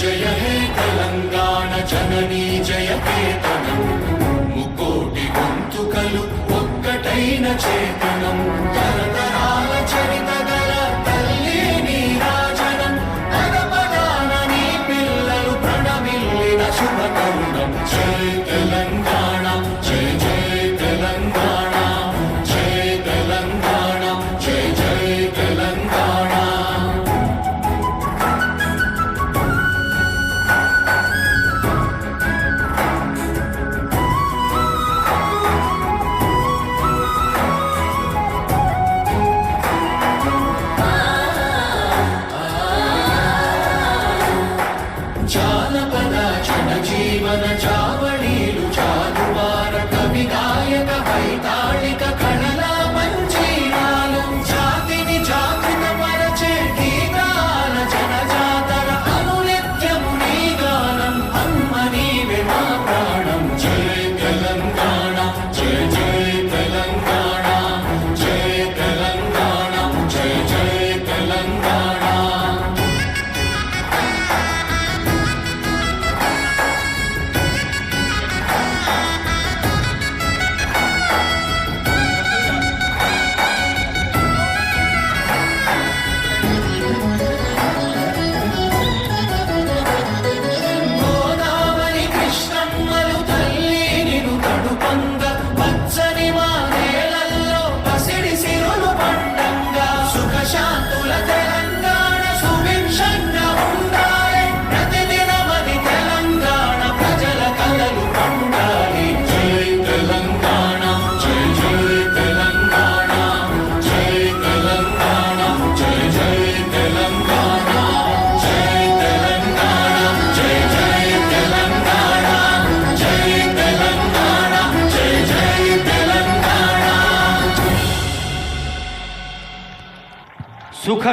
జయ హే తెలంగాణ జననీ జయ కేతనం. ముకోటి గంతుకలు ఒక్కటైన చేతనం. తరతరాల చరిత శుభకరుణం జయ తెలంగాణ జయ జయ తెలంగాణ. జీవన చావణీలు. సుఖ